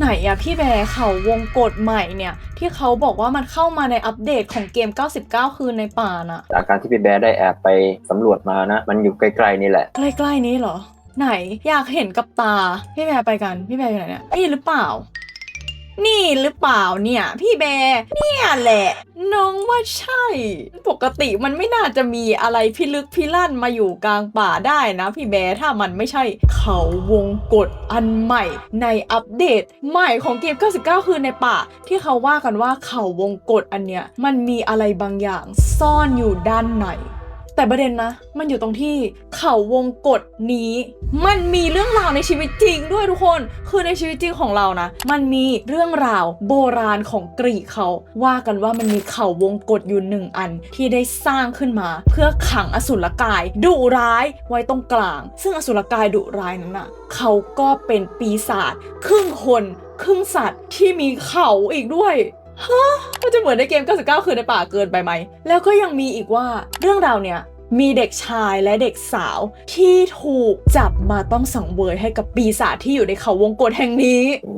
ไหนอะพี่แบร์เขาวงกฎใหม่เนี่ย ที่เขาบอกว่ามันเข้ามาในอัปเดตของเกม 99 คืนในป่าน่ะ จากการที่พี่แบร์ได้แอบไปสำรวจมานะ มันอยู่ใกล้ๆนี่แหละ ใกล้ๆนี้เหรอ ไหนอยากเห็นกับตา พี่แบร์ไปกัน พี่แบร์อยู่ไหนเนี่ยนี่หรือเปล่า นี่หรือเปล่าเนี่ย พี่แบร์เนี่ยแหละ น้องว่าใช่ ปกติมันไม่น่าจะมีอะไรพิลึกพิลั่นมาอยู่กลางป่าได้นะ พี่แบร์ถ้ามันไม่ใช่ เขาวงกฎอันใหม่ ในอัปเดต ใหม่ของเกม 99 คืนในป่า ที่เขาว่ากันว่าเขาวงกฎอันเนี้ยมันมีอะไรบางอย่างซ่อนอยู่ด้านใน แต่ประเด็นนะ มันอยู่ตรงที่เขาวงกฎนี้ มันมีเรื่องราวในชีวิตจริงด้วยทุกคน คือในชีวิตจริงของเรานะ มันมีเรื่องราวโบราณของกรีกเขา ว่ากันว่ามันมีเขาวงกฎอยู่หนึ่งอันที่ได้สร้างขึ้นมา เพื่อขังอสุรกายดุร้ายไว้ตรงกลาง ซึ่งอสุรกายดุร้ายนั้นน่ะเขาก็เป็นปีศาจครึ่งคนครึ่งสัตว์ที่มีเขาอีกด้วยฮะมันจะเหมือนในเกม 99 คืนในป่าเกินไปไหม แล้วก็ยังมีอีกว่าเรื่องราวเนี่ย มีเด็กชายและเด็กสาวที่ถูกจับมาต้องสังเวยให้กับปีศาจที่อยู่ในเขาวงกฏแห่งนี้ โอ้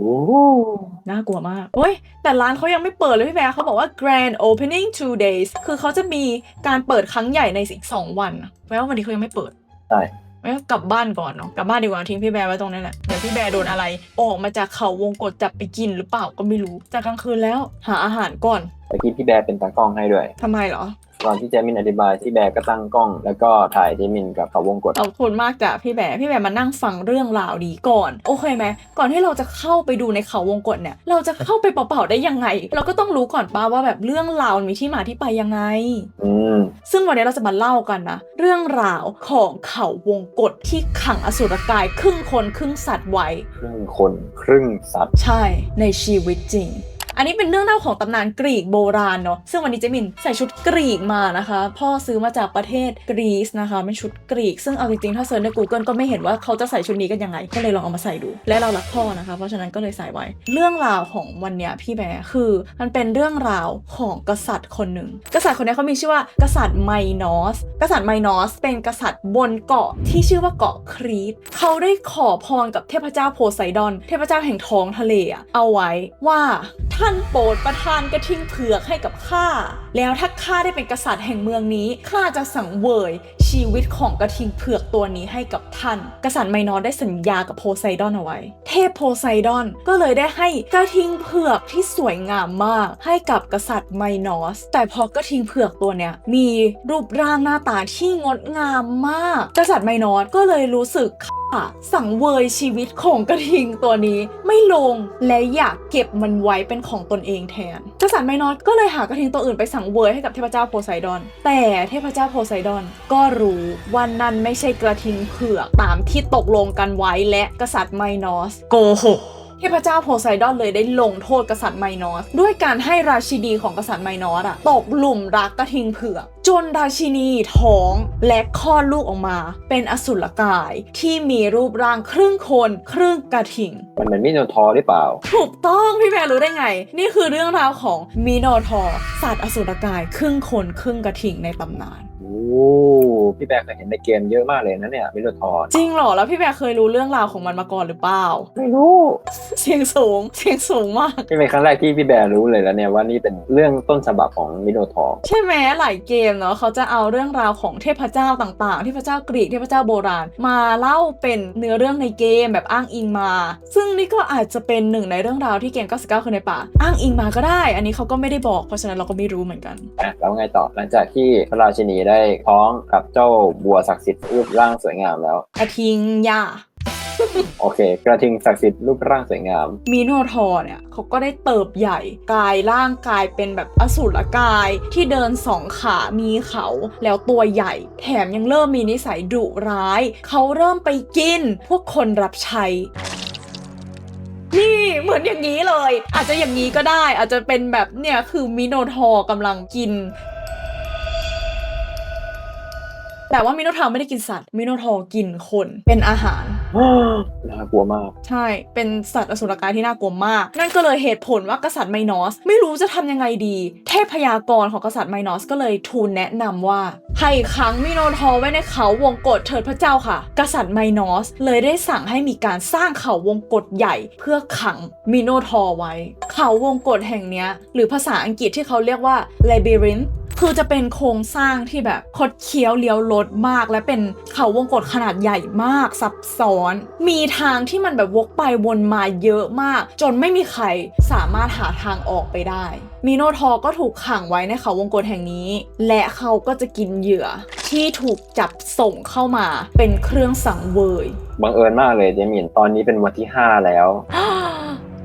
น่ากลัวมากเฮ้ย แต่ร้านเขายังไม่เปิดเลยพี่แบร์เขาบอกว่า grand opening two days คือเขาจะมีการเปิดครั้งใหญ่ในอีก2วันนะแปลว่าวันนี้เขายังไม่เปิด ใช่ ไม่กลับบ้านก่อนเนาะ กลับบ้านดีกว่าทิ้งพี่แบร์ไว้ตรงนั้นแหละ เดี๋ยวพี่แบร์โดนอะไร ออกมาจากเขาวงกฏจับไปกินหรือเปล่าก็ไม่รู้ จากกลางคืนแล้ว หาอาหารก่อน ตะกี้พี่แบร์เป็นตากล้องให้ด้วย ทำไมเหรอ ก่อนที่เจมินอธิบายที่แบร์ก็ตั้งกล้อง แล้วก็ถ่ายเจมินกับเขาวงกดขอบคุณมากจ้ะพี่แบร์พี่แบร์มานั่งฟังเรื่องราวดีก่อน โอเคไหมก่อนที่เราจะเข้าไปดูในเขาวงกฏเนี่ย เราจะเข้าไปเปล่าๆได้ยังไง เราก็ต้องรู้ก่อนป้าว่าแบบเรื่องราวมีที่มาที่ไปยังไง อืมซึ่งวันนี้เราจะมาเล่ากันนะ เรื่องราวของเขาวงกฏที่ขังอสุรกายครึ่งคนครึ่งสัตว์ไว้ ครึ่งคนครึ่งสัตว์ใช่ในชีวิตจริง อันนี้เป็นเรื่องเล่าของตำนานกรีกโบราณเนาะซึ่งวันนี้เจมินใส่ชุดกรีกมานะคะ พ่อซื้อมาจากประเทศกรีซนะคะเป็นชุดกรีก ซึ่งเอาจริงๆถ้าเซิร์ชใน Google ก็ไม่เห็นว่าเขาจะใส่ชุดนี้กันยังไง ก็เลยลองเอามาใส่ดู และเรารักพ่อนะคะ เพราะฉะนั้นก็เลยใส่ไว้ เรื่องราวของวันเนี้ยพี่แบร์คือ มันเป็นเรื่องราวของกษัตริย์คนหนึ่งกษัตริย์คนนี้เขามีชื่อว่ากษัตริย์ไมนอส กษัตริย์ไมนอส เป็นกษัตริย์บนเกาะที่ชื่อว่าเกาะครีตเขาได้ขอพรกับเทพเจ้าโพไซดอน เทพเจ้าแห่งท้องทะเลอะเอาไว้ว่าท่าานโปรดประทานกระทิงเผือกให้กับข้า แล้วถ้าข้าได้เป็นกษัตริย์แห่งเมืองนี้ ข้าจะสังเวยชีวิตของกระทิงเผือกตัวนี้ให้กับท่าน กษัตริย์ไมนอสได้สัญญากับโพไซดอนเอาไว้ เทพโพไซดอนก็เลยได้ให้กระทิงเผือกที่สวยงามมาก ให้กับกษัตริย์ไมนอส แต่พอกระทิงเผือกตัวเนี้ยมีรูปร่างหน้าตาที่งดงามมาก กษัตริย์ไมนอสก็เลยรู้สึกสังเวยชีวิตของกระทิงตัวนี้ไม่ลงและอยากเก็บมันไว้เป็นของตนเองแทนกษัตริย์ไมนอสก็เลยหากระทิงตัวอื่นไปสังเวยให้กับเทพเจ้าโพไซดอน แต่เทพเจ้าโพไซดอนก็รู้ว่านั่นไม่ใช่กระทิงเผือกตามที่ตกลงกันไว้และกษัตริย์ไมนอสโกหก เทพเจ้าโพไซดอนเลยได้ลงโทษกษัตริย์ไมนอส ด้วยการให้ราชินีของกษัตริย์ไมนอสอะตกหลุมรักกระทิงเผือก จนราชินีท้องและคลอดลูกออกมา เป็นอสุรกายที่มีรูปร่างครึ่งคนครึ่งกระทิง มันเหมือนมิโนทอร์หรือเปล่า ถูกต้องพี่แม่รู้ได้ไง นี่คือเรื่องราวของมิโนทอร์สัตว์อสุรกายครึ่งคนครึ่งกระทิงในตำนาน โอ้พี่แบร์เคยเห็นในเกมเยอะมากเลยนะเนี่ยมิโนทอร์จริงเหรอ แล้วพี่แม่เคยรู้เรื่องราวของมันมาก่อนหรือเปล่า ไม่รู้ เสียงสูง เสียงสูงมาก นี่เป็นครั้งแรกที่พี่แบร์รู้เลยแล้วเนี่ยว่านี่เป็นเรื่องต้นฉบับของมิโนทอร์ใช่ไหมหลายเกมเนาะเขาจะเอาเรื่องราวของเทพเจ้าต่างๆเทพเจ้ากรีกเทพเจ้าโบราณ มาเล่าเป็นเนื้อเรื่องในเกมแบบอ้างอิงมา ซึ่งนี่ก็อาจจะเป็นหนึ่งในเรื่องราวที่เกม99คนในป่า อ้างอิงมาก็ได้ อันนี้เขาก็ไม่ได้บอกเพราะฉะนั้นเราก็ไม่รู้เหมือนกันอะแล้วไงต่อหลังจากที่พระราชินีได้ท้องกับเจ้าบัวศักดิ์สิทธิ์รูปร่างสวยงามแล้ว กระทิงยาโอเค กระทิงศักดิ์สิทธิ์รูปร่างสวยงาม มีโนทอร์เนี่ยเขาก็ได้เติบใหญ่กลายร่างกายเป็นแบบอสูรกายที่เดินสองขามีเขาแล้วตัวใหญ่ แถมยังเริ่มมีนิสัยดุร้าย เขาเริ่มไปกิน พวกคนรับใช้นี่เหมือนอย่างนี้เลย อาจจะอย่างนี้ก็ได้ อาจจะเป็นแบบเนี่ยคือมิโนทอร์กำลังกิน แต่ว่ามิโนทอร์ไม่ได้กินสัตว์มิโนทอร์กินคนเป็นอาหาร น่ากลัวมาก ใช่ เป็นสัตว์อสุรกายที่น่ากลัวมาก นั่นก็เลยเหตุผลว่ากษัตริย์ไมนอส ไม่รู้จะทำยังไงดี เทพยากรของกษัตริย์ไมนอสก็เลยทูลแนะนำว่า ให้ขังมิโนทอร์ไว้ในเขาวงกฏเถิดพระเจ้าค่ะ กษัตริย์ไมนอสเลยได้สั่งให้มีการสร้างเขาวงกฏใหญ่ เพื่อขังมิโนทอร์ไว้ เขาวงกฏแห่งเนี้ยหรือภาษาอังกฤษที่เขาเรียกว่า labyrinth คือจะเป็นโครงสร้างที่แบบคดเคี้ยวเลี้ยวลดมาก และเป็นเขาวงกฏขนาดใหญ่มาก ซับซ้อน มีทางที่มันแบบวกไปวนมาเยอะมาก จนไม่มีใครสามารถหาทางออกไปได้มิโนทอร์ก็ถูกขังไว้ในเขาวงกฏแห่งนี้ และเขาก็จะกินเหยื่อ ที่ถูกจับส่งเข้ามาเป็นเครื่องสังเวย บังเอิญมากเลยเจมินตอนนี้เป็นวันที่ 5 แล้ว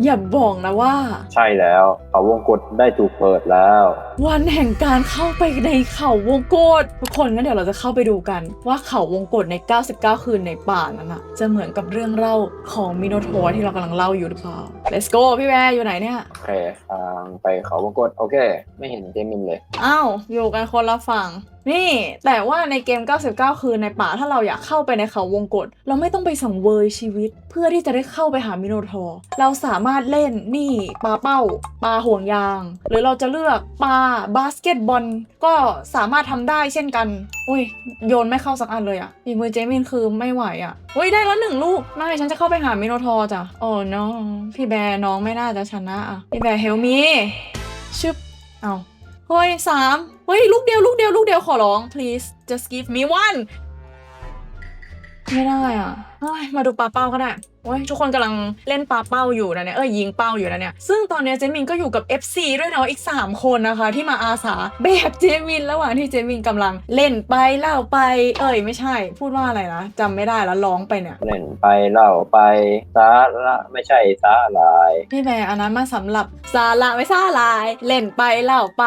อย่าบอกนะว่า ใช่แล้วเขาวงกฏได้ถูกเปิดแล้ว วันแห่งการเข้าไปในเขาวงกฏทุกคนงั้นเดี๋ยวเราจะเข้าไปดูกัน ว่าเขาวงกฏใน 99 คืนในป่านั้นนะจะเหมือนกับเรื่องเล่าของมิโนโทรที่เรากำลังเล่าอยู่หรือเปล่า Let's go พี่แวร์อยู่ไหนเนี่ย โอเคทางไปเขาวงกฏโอเค ไม่เห็นเจมินเลย อ้าว อยู่กันคนละฝั่ง นี่ แต่ว่าในเกม 99 คืนในป่าถ้าเราอยากเข้าไปในเขาวงกฏเราไม่ต้องไปสังเวยชีวิต เพื่อที่จะได้เข้าไปหามิโนทอร์เราสามารถเล่นนี่ปลาเป้าปลาห่วงยาง หรือเราจะเลือกปลาบาสเกตบอลก็สามารถทำได้เช่นกันอุ้ยโยนไม่เข้าสักอันเลยอะอีกมือเจมินคือไม่ไหวอะอุ้ยได้แล้วหนึ่งลูกไม่ฉันจะเข้าไปหามิโนทอร์จ้ะโอ้น้องพี่แบร์น้องไม่น่าจะชนะอะพี่แบร์เฮลมีชึบเอา เฮ้ยสามเฮ้ย ลูกเดียว ลูกเดียว ลูกเดียวขอร้อง please just give me one ไม่ได้อะเฮ้ยมาดูปลาเป้าก็ได้โอ้ยทุกคนกำลังเล่นปลาเป้าอยู่นะเนี่ยเอ้ยยิงเป้าอยู่นะเนี่ยซึ่งตอนเนี้ยเจมินก็อยู่กับ FC ด้วยเนาะอีก 3 คนนะคะ ที่มาอาสาแบบเจมินระหว่างที่เจมินกำลังเล่นไปเล่าไป เอ้ยไม่ใช่ พูดว่าอะไรนะจำไม่ได้แล้วร้องไปเนี่ย เล่นไปเล่าไปสาระไม่ใช่สาลาย พี่แบร์อันนั้นมาสำหรับสาระไม่ซ่าลาย เล่นไปเล่าไป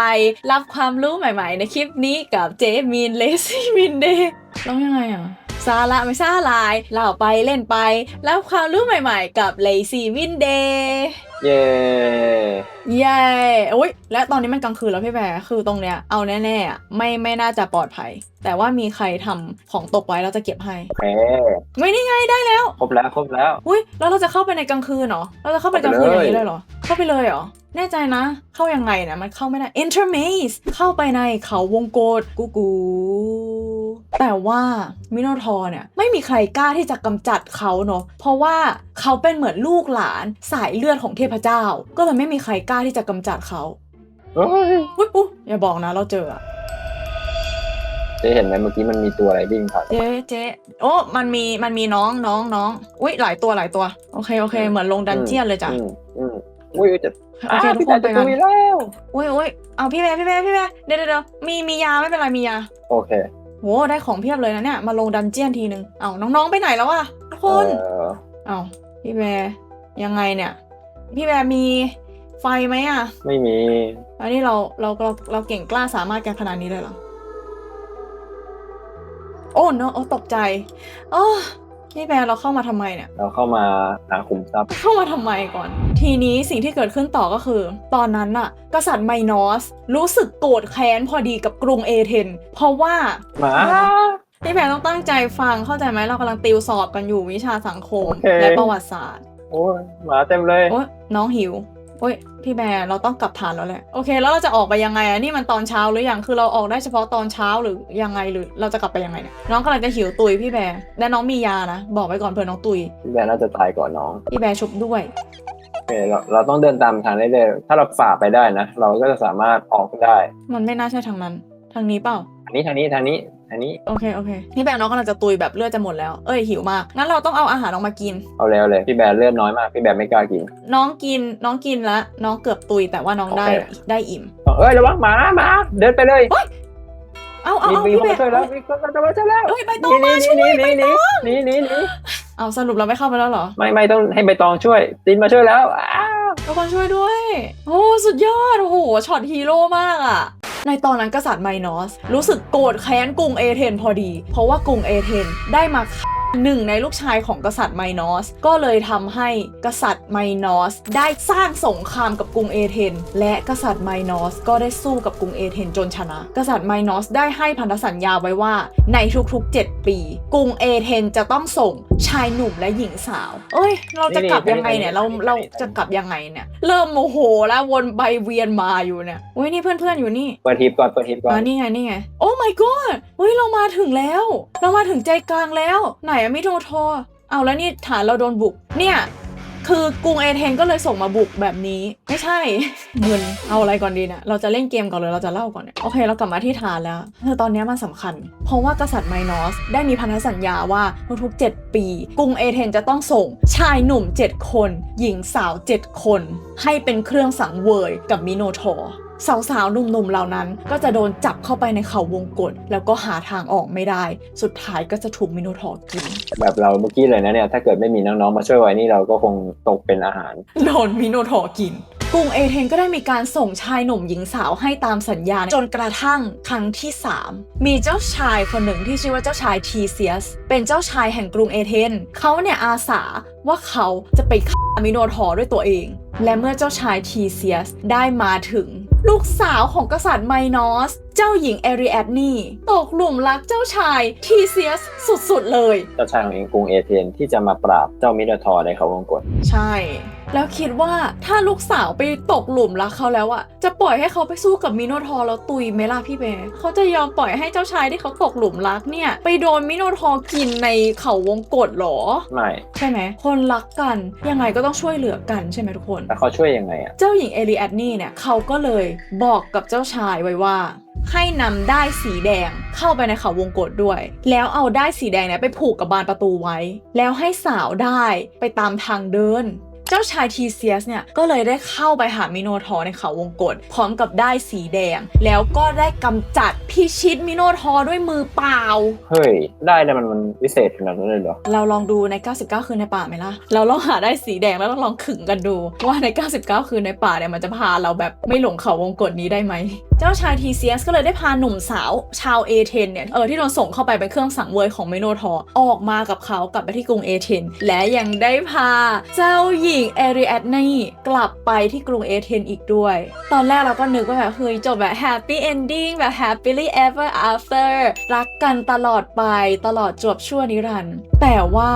รับความรู้ใหม่ๆ ในคลิปนี้กับเจมินเลซี่มินเดย์ร้องยังไงอะ สาระไม่ซ่าลายเล่าไปเล่นไปรับความรู้ใหม่ๆ กับเลซี่มินเดย์เย้เย้โอ้ยและตอนนี้มันกลางคืนแล้วพี่แบร์คือตรงเนี้ยเอาแน่ๆอะไม่ไม่น่าจะปลอดภัย แต่ว่ามีใครทำของตกไว้เราจะเก็บให้โอเคไม่นี่ไงได้แล้ว ครบแล้วครบแล้ว อุ้ยแล้วเราจะเข้าไปในกลางคืนเหรอ เราจะเข้าไปกลางคืนอย่างนี้เลยเหรอ เข้าไปเลยเหรอ แน่ใจนะ เข้ายังไงเนี่ยมันเข้าไม่ได้ Enter Maze เข้าไปในเขาวงกฏกูกู แต่ว่ามิโนทอร์เนี่ยไม่มีใครกล้าที่จะกำจัดเขาเนาะเพราะว่าเขาเป็นเหมือนลูกหลานสายเลือดของเทพเจ้า ก็เลยไม่มีใครกล้าที่จะกำจัดเขาเฮ้ยอุ๊ยอุ๊ยอย่าบอกนะเราเจออะเจ๊เห็นไหมเมื่อกี้มันมีตัวอะไรวิ่งผ่านเจ๊เจ๊โอ้มันมีมันมีน้องน้องน้องอุ้ยหลายตัวหลายตัว โอเคโอเค เหมือนลงดันเจียนเลยจ้ะอืมอืมอุ้ยจะโอเคทุกพี่คนแต่ไปจะกันตุยแล้วอุ้ยอุ้ยเอาพี่แม่พี่แม่พี่แม่เดี๋ยวเดี๋ยวเดี๋ยวมีมียาไม่เป็นไรมียา โอเค โหได้ของเพียบเลยนะเนี่ย มาลงดันเจียนทีนึง เอาน้องๆไปไหนแล้วอะทุกคน เออเอาพี่แม่ยังไงเนี่ย พี่แม่มีไฟไหมอะไม่มี อันนี้เราเราเราเราเก่งกล้าสามารถกันขนาดนี้เลยเหรอ โอ้เนอะโอ้ตกใจ โอ้ พี่แม่เราเข้ามาทำไมเนี่ย เราเข้ามาหาขุมทรัพย์ เข้ามาทำไมก่อน ทีนี้สิ่งที่เกิดขึ้นต่อก็คือ ตอนนั้นน่ะ กษัตริย์ไมนอส รู้สึกโกรธแค้นพอดีกับกรุงเอเธนเพราะว่า หมา พี่แพรต้องตั้งใจฟังเข้าใจไหมเรากำลังติวสอบกันอยู่วิชาสังคม โอเค และประวัติศาสตร์โอ้ยหมาเต็มเลย โอ๊ยน้องหิว โอ๊ยพี่แบร์เราต้องกลับฐานแล้วแหละโอเค แล้วเราจะออกไปยังไงอะนี่มันตอนเช้าหรือยังคือเราออกได้เฉพาะตอนเช้าหรือยังไงหรือเราจะกลับไปยังไงเนี่ยน้องกำลังจะหิวตุยพี่แบร์และน้องมียานะบอกไว้ก่อนเผื่อน้องตุยพี่แบร์น่าจะตายก่อนน้องพี่แบร์ชุบด้วยโอเคเราเราต้องเดินตามทางเรื่อยๆถ้าเราฝ่าไปได้นะ เราก็จะสามารถออกได้ มันไม่น่าใช่ทางนั้น ทางนี้เปล่าทางนี้ทางนี้ทางนี้ ทางนี้โอเคโอเคพี่แบงค์น้องกำลังจะตุยแบบเลือดจะหมดแล้วเอ้ยหิวมากงั้นเราต้องเอาอาหารออกมากิน เอาแล้วเลยพี่แบร์เลือดน้อยมากพี่แบร์ไม่กล้ากินน้องกินน้องกินแล้วน้องเกือบตุยแต่ว่าน้องได้โอเคได้อิ่มเอ้ยระวังหมาหมาเดินไปเลยเอาเอามีเอามีพี่คนแบมางช่วยแล้วงค์มีคนมาช่วยแล้วเอ้ยใบตหองมานี่ช่วยนี่ใบนี่ตองนี่นี่นี่เอาสรุปเราไม่เข้าไปแล้วเหรอไม่ไม่ต้องให้ใบตองช่วยตินมาช่วยแล้วอ้าวทุกคนช่วยด้วย โอ้สุดยอดโอ้โหช็อตฮีโร่มากอะ ในตอนนั้นกษัตริย์ไมนอส รู้สึกโกรธแค้นกรุงเอเธนพอดี เพราะว่ากรุงเอเธนได้มาฆ่า หนึ่งในลูกชายของกษัตริย์ไมนอส ก็เลยทำให้กษัตริย์ไมนอส ได้สร้างสงครามกับกรุงเอเธนและกษัตริย์ไมนอส ก็ได้สู้กับกรุงเอเธนจนชนะ กษัตริย์ไมนอสได้ให้พันธสัญญาไว้ว่าในทุกๆ 7 ปี กรุงเอเธนจะต้องส่งชายหนุ่มและหญิงสาว เอ้ย เราจะกลับยังไงเนี่ย เราเราจะกลับยังไงเนี่ย เริ่มโมโหแล้ววนไปเวียนมาอยู่เนี่ยเว้ยนี่เพื่อนๆอยู่นี่ เปิดทิปก่อน เปิดทิปก่อนอ่านี่ไง นี่ไง โอ้ my god เฮ้ย เรามาถึงแล้ว เรามาถึงใจกลางแล้ว ไหนอะมิโทโทเอาแล้วนี่ฐานเราโดนบุก เนี่ย คือกรุงเอเธนก็เลยส่งมาบุกแบบนี้ ไม่ใช่มึนเอาอะไรก่อนดีเนี่ยเราจะเล่นเกมก่อนเลยเราจะเล่าก่อนเนี่ยโอเค เรากลับมาที่ฐานแล้วคือตอนนี้มันสำคัญ เพราะว่ากษัตริย์ไมนอส ได้มีพันธสัญญาว่าทุกๆ7ปี กรุงเอเธนจะต้องส่งชายหนุ่ม 7 คน หญิงสาว 7 คน ให้เป็นเครื่องสังเวยกับมิโนทอร์ สาวๆหนุ่มๆเหล่านั้น ก็จะโดนจับเข้าไปในเขาวงกฏแล้วก็หาทางออกไม่ได้ สุดท้ายก็จะถูกมิโนทอร์กิน แบบเราเมื่อกี้เลยนะเนี่ย ถ้าเกิดไม่มีน้องๆมาช่วยไว้นี่เราก็คงตกเป็นอาหาร โดนมิโนทอร์กินกรุงเอเธนก็ได้มีการส่งชายหนุ่มหญิงสาวให้ตามสัญญาจนกระทั่งครั้งที่ 3 มีเจ้าชายคนหนึ่งที่ชื่อว่าเจ้าชายทีเซียส เป็นเจ้าชายแห่งกรุงเอเธนเขาเนี่ยอาสาว่าเขาจะไปฆ่ามิโนทอร์ด้วยตัวเอง และเมื่อเจ้าชายทีเซียสได้มาถึง ลูกสาวของกษัตริย์ไมนอส เจ้าหญิงเอริแอดนีตกหลุมรักเจ้าชายทีเซียสสุดๆเลย เจ้าชายของเองกรุงเอเธนที่จะมาปราบเจ้ามิโนทอร์ในเขาวงกฏใช่ แล้วคิดว่าถ้าลูกสาวไปตกหลุมรักเขาแล้วอะจะปล่อยให้เขาไปสู้กับมิโนทอร์แล้วตุยไหมล่ะพี่เบย์เขาจะยอมปล่อยให้เจ้าชายที่เขาตกหลุมรักเนี่ย ไปโดนมิโนทอร์กินในเขาวงกฏเหรอ ไม่ใช่ไหมคนรักกันยังไงก็ต้องช่วยเหลือกันใช่ไหมทุกคน แต่เขาช่วยยังไงอะเจ้าหญิงเอลิแอดนี่เนี่ยเขาก็เลยบอกกับเจ้าชายไว้ว่าให้นำได้ายสีแดงเข้าไปในเขาวงกฏด้วย แล้วเอาได้ายสีแดงเนี่ยไปผูกกับบานประตูไว้ แล้วให้สาวได้ไปตามทางเดิน เจ้าชายทีเซียสเนี่ยก็เลยได้เข้าไปหามิโนทอร์ในเขาวงกฏพร้อมกับได้ายสีแดง แล้วก็ได้กำจัดพิชิตมิโนทอร์ด้วยมือเปล่า เฮ้ย ได้แต่มันมันวิเศษขนาดนั้นเลยเหรอ เราลองดูใน 99 คืนในป่าไหมล่ะ เราลองหาได้สีแดงแล้วเราลองขึงกันดู ว่าใน 99 คืนในป่าเนี่ยมันจะพาเราแบบไม่หลงเขาวงกฏนี้ได้ไหม เจ้าชายทีเซียสก็เลยได้พาหนุ่มสาวชาวเอเธนเนี่ยเออที่โดนส่งเข้าไปเป็นเครื่องสังเวยของเมโนทอร์ออกมากับเขากลับไปที่กรุงเอเธนและยังได้พาเจ้าหญิงเอริแอดนีกลับไปที่กรุงเอเธนอีกด้วย ตอนแรกเราก็นึกว่าแบบเฮ้ยจบแบบ happy ending แบบ happily ever after รักกันตลอดไปตลอดจบชั่วนิรันดร์แต่ว่า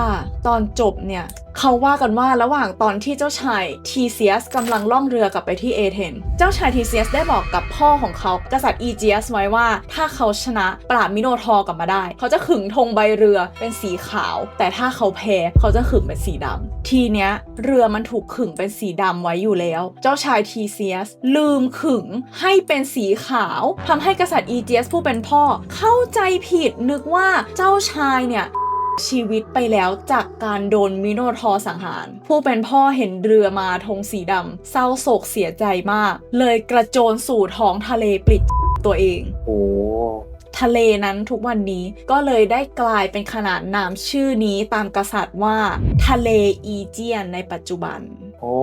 ตอนจบเนี่ยเขาว่ากันว่าระหว่างตอนที่เจ้าชายทีเซียสกำลังล่องเรือกลับไปที่เอเธน เจ้าชายทีเซียสได้บอกกับพ่อของเขากษัตริย์อีเจียสไว้ว่า ถ้าเขาชนะปราบมิโนทอร์กลับมาได้ เขาจะขึงธงใบเรือเป็นสีขาว แต่ถ้าเขาแพ้เขาจะขึงเป็นสีดำทีเนี้ยเรือมันถูกขึงเป็นสีดำไว้อยู่แล้ว เจ้าชายทีเซียสลืมขึงให้เป็นสีขาวทำให้กษัตริย์อีเจียสผู้เป็นพ่อ เข้าใจผิดนึกว่าเจ้าชายเนี่ย ชีวิตไปแล้วจากการโดนมิโนทอร์สังหาร ผู้เป็นพ่อเห็นเรือมาธงสีดำเศร้าโศกเสียใจมาก เลยกระโจนสู่ท้องทะเลปลิดตัวเอง โอ้ทะเลนั้นทุกวันนี้ก็เลยได้กลายเป็นขนาดนามชื่อนี้ตามกษัตริย์ว่า ทะเลอีเจียนในปัจจุบัน โอ้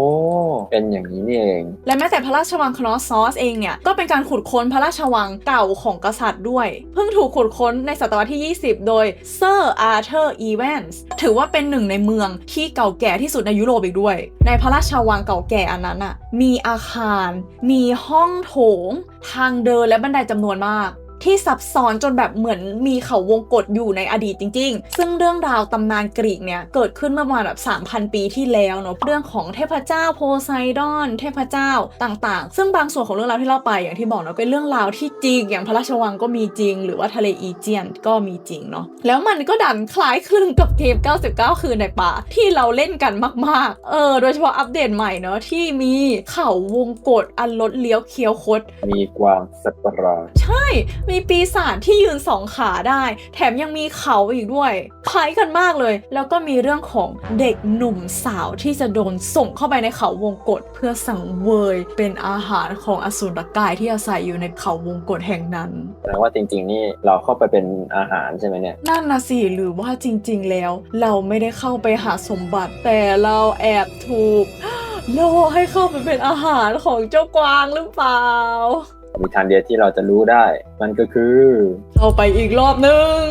เป็นอย่างนี้นี่เอง และแม้แต่พระราชวังคลอสซอสเองเนี่ย ก็เป็นการขุดค้นพระราชวังเก่าของกษัตริย์ด้วย เพิ่งถูกขุดค้นในศตวรรษที่ 20 โดยเซอร์อาร์เธอร์อีแวนส์ถือว่าเป็นหนึ่งในเมืองที่เก่าแก่ที่สุดในยุโรปอีกด้วย ในพระราชวังเก่าแก่อันนั้นอะมีอาคาร มีห้องโถง ทางเดินและบันไดจำนวนมาก ที่ซับซ้อนจนแบบเหมือนมีเขาวงกฏอยู่ในอดีตจริง ๆ ซึ่งเรื่องราวตำนานกรีกเนี่ยเกิดขึ้นเมื่อประมาณแบบ3,000 ปีที่แล้วเนอะเรื่องของเทพเจ้าโพไซดอน เทพเจ้าต่างๆ ซึ่งบางส่วนของเรื่องราวที่เล่าไปอย่างที่บอกเนอะเป็นเรื่องราวที่จริง อย่างพระราชวังก็มีจริง หรือว่าทะเลอีเจียนก็มีจริงเนาะแล้วมันก็ดันคล้ายคลึงกับเกม 99 คืนในป่า ที่เราเล่นกันมาก ๆ เออ โดยเฉพาะอัปเดตใหม่เนอะที่มีเขาวงกฏอันลดเลี้ยวเคี้ยวคดมีกวางสัตว์ประหลาดใช่ มีปีศาจที่ยืนสองขาได้ แถมยังมีเขาอีกด้วยคล้ายกันมากเลย แล้วก็มีเรื่องของเด็กหนุ่มสาวที่จะโดนส่งเข้าไปในเขาวงกฏเพื่อสังเวยเป็นอาหารของอสูรกายที่อาศัยอยู่ในเขาวงกฏแห่งนั้นแต่ว่าจริง ๆ นี่เราเข้าไปเป็นอาหารใช่ไหมเนี่ยนั่นนะสิหรือว่าจริง ๆ แล้ว เราไม่ได้เข้าไปหาสมบัติ แต่เราแอบถูกล่อให้เข้าไปเป็นอาหารของเจ้ากวางหรือเปล่า มีทางเดียวที่เราจะรู้ได้ มันก็คือ เข้าไปอีกรอบนึง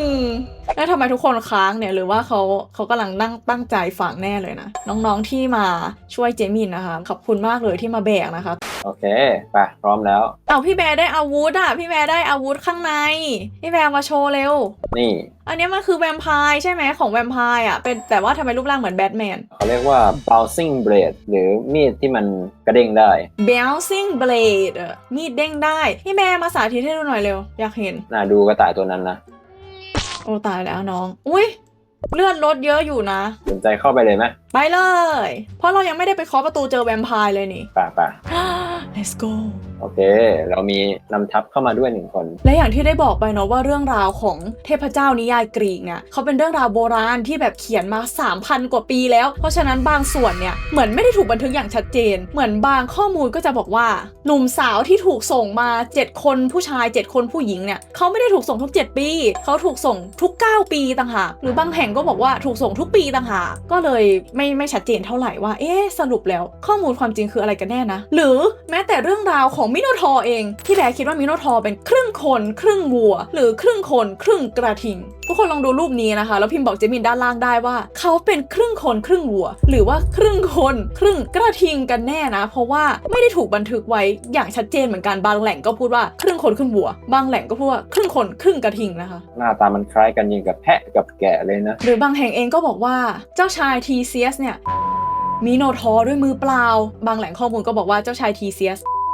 แล้วทำไมทุกคนค้างเนี่ยหรือว่าเขาเขากำลังนั่งตั้งใจฟังแน่เลยนะ น้องๆที่มาช่วยเจมินนะคะ ขอบคุณมากเลยที่มาแบกนะคะ โอเคไปพร้อมแล้ว เอาพี่แบร์ได้อาวุธอะ พี่แบร์ได้อาวุธข้างใน พี่แบร์มาโชว์เร็ว นี่อันนี้มันคือแวมไพร์ใช่ไหมของแวมไพร์อะเป็นแต่ว่าทำไมรูปร่างเหมือนแบทแมน เขาเรียกว่า bouncing blade หรือมีดที่มันกระเด้งได้ bouncing blade มีดเด้งได้ พี่แบร์มาสาธิตให้ดูหน่อยเร็ว อยากเห็น น่าดูกระต่ายตัวนั้นนะ โอ้ตายแล้วน้อง อุ้ย เลือดลดเยอะอยู่นะ สนใจเข้าไปเลยไหมไปเลย เพราะเรายังไม่ได้ไปเคาะประตูเจอแวมไพร์เลยนี่ไปไป let's go โอเค เรามีนำทัพเข้ามาด้วยหนึ่งคน และอย่างที่ได้บอกไปเนาะว่าเรื่องราวของเทพเจ้านิยายกรีกเนี่ยเขาเป็นเรื่องราวโบราณที่แบบเขียนมา 3,000 กว่าปีแล้ว เพราะฉะนั้นบางส่วนเนี่ยเหมือนไม่ได้ถูกบันทึกอย่างชัดเจน เหมือนบางข้อมูลก็จะบอกว่า หนุ่มสาวที่ถูกส่งมา 7 คนผู้ชาย 7 คนผู้หญิงเนี่ยเขาไม่ได้ถูกส่งทุก 7 ปี เขาถูกส่งทุก 9 ปีต่างหากหรือบางแห่งก็บอกว่าถูกส่งทุกปีต่างหากก็เลยไม่ไม่ชัดเจนเท่าไหร่ว่า เอ๊สรุปแล้วข้อมูลความจริงคืออะไรกันแน่นะ หรือแม้แต่เรื่องราวของมิโนทอเอง ที่แรบคิดว่ามิโนทอเป็นครึ่งคน ครึ่งวัว หรือครึ่งคน ครึ่งกระทิง ทุกคนลองดูรูปนี้นะคะ แล้วพิมพ์บอกเจมินด้านล่างได้ว่า เขาเป็นครึ่งคนครึ่งวัว หรือว่าครึ่งคนครึ่งกระทิงกันแน่นะ เพราะว่าไม่ได้ถูกบันทึกไว้อย่างชัดเจนเหมือนกันบางแหล่งก็พูดว่าครึ่งคนครึ่งวัว บางแหล่งก็พูดว่าครึ่งคนครึ่งกระทิงนะคะ หน้าตามันคล้ายกันยิงกับแพะกับแกะเลยนะ หรือบางแห่งเองก็บอกว่าเจ้าชายทีเซียสเนี่ยมีโนทอด้วยมือเปล่า บางแหล่งข้อมูลก็บอกว่าเจ้าชายทีเซียส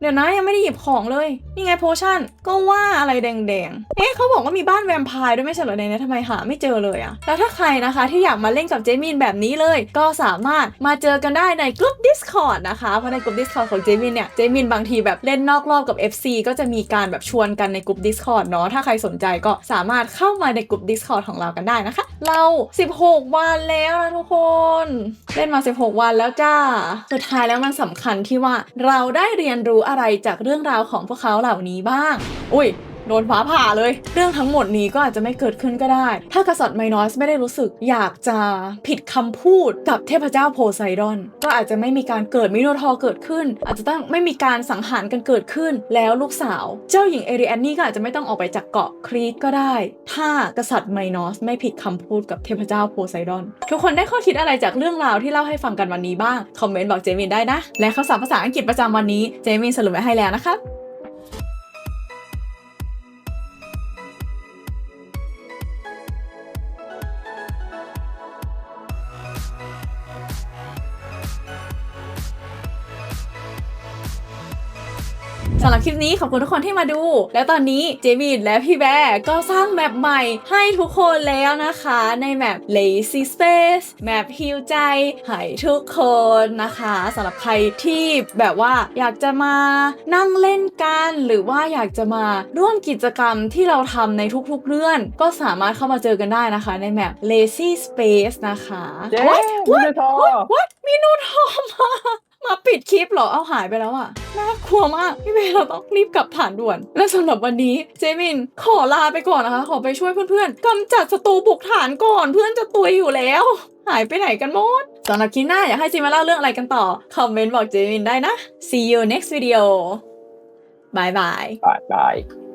เดี๋ยวนะยังไม่ได้หยิบของเลย นี่ไงโพชั่น ก็ว่าอะไรแดงๆ เอ๊ะเขาบอกว่ามีบ้านแวมไพร์ด้วยไม่ใช่เหรอในนี้ทำไมหาไม่เจอเลยอะแล้วถ้าใครนะคะที่อยากมาเล่นกับเจมินแบบนี้เลย ก็สามารถมาเจอกันได้ในกลุ่ม Discord นะคะ เพราะในกลุ่ม Discord ของเจมินเนี่ย เจมินบางทีแบบเล่นนอกรอบกับ FC ก็จะมีการแบบชวนกันในกลุ่ม Discord เนาะ ถ้าใครสนใจก็สามารถเข้ามาในกลุ่ม Discord ของเรากันได้นะคะ เรา 16 วันแล้วนะทุกคน เล่นมา 16 วันแล้วจ้า สุดท้ายแล้วมันสำคัญที่ว่าเราได้เรียนรู้อะไรจากเรื่องราวของพวกเขาเหล่านี้บ้าง อุ้ย โดนฟ้าผ่าเลย เรื่องทั้งหมดนี้ก็อาจจะไม่เกิดขึ้นก็ได้ ถ้ากษัตริย์ไมนอสไม่ได้รู้สึกอยากจะผิดคำพูดกับเทพเจ้าโพไซดอน ก็อาจจะไม่มีการเกิดมิโนทอร์เกิดขึ้น อาจจะต้องไม่มีการสังหารกันเกิดขึ้น แล้วลูกสาว เจ้าหญิงเอริแอนนี่ก็อาจจะไม่ต้องออกไปจากเกาะครีตก็ได้ ถ้ากษัตริย์ไมนอสไม่ผิดคำพูดกับเทพเจ้าโพไซดอน ทุกคนได้ข้อคิดอะไรจากเรื่องราวที่เล่าให้ฟังกันวันนี้บ้าง คอมเมนต์บอกเจมินได้นะ และคำศัพท์ภาษาอังกฤษประจำวันนี้ เจมินสรุปไว้ให้แล้วนะคะ สำหรับคลิปนี้ขอบคุณทุกคนที่มาดู แล้วตอนนี้เจมินและพี่แบร์ก็สร้างแมปใหม่ให้ทุกคนแล้วนะคะ ในแมป Lazy Space แมปฮิวใจให้ทุกคนนะคะสำหรับใครที่แบบว่าอยากจะมานั่งเล่นกัน หรือว่าอยากจะมาร่วมกิจกรรมที่เราทำในทุกๆเรื่อง ก็สามารถเข้ามาเจอกันได้นะคะ ในแมป Lazy Space นะคะ เจ๊ What? มินทอ What? มีนูทอมมา มาปิดคลิปเหรอ เอาหายไปแล้วอะน่ากลัวมาก พี่เมย์เราต้องรีบกลับฐานด่วน และสำหรับวันนี้เจมินขอลาไปก่อนนะคะ ขอไปช่วยเพื่อนๆกำจัดศัตรูบุกฐานก่อน เพื่อนจะตุยอยู่แล้ว หายไปไหนกันหมดสำหรับคลิปหน้าอยากให้เจมินมาเล่าเรื่องอะไรกันต่อ คอมเมนต์บอกเจมินได้นะ see you next video bye bye บายบาย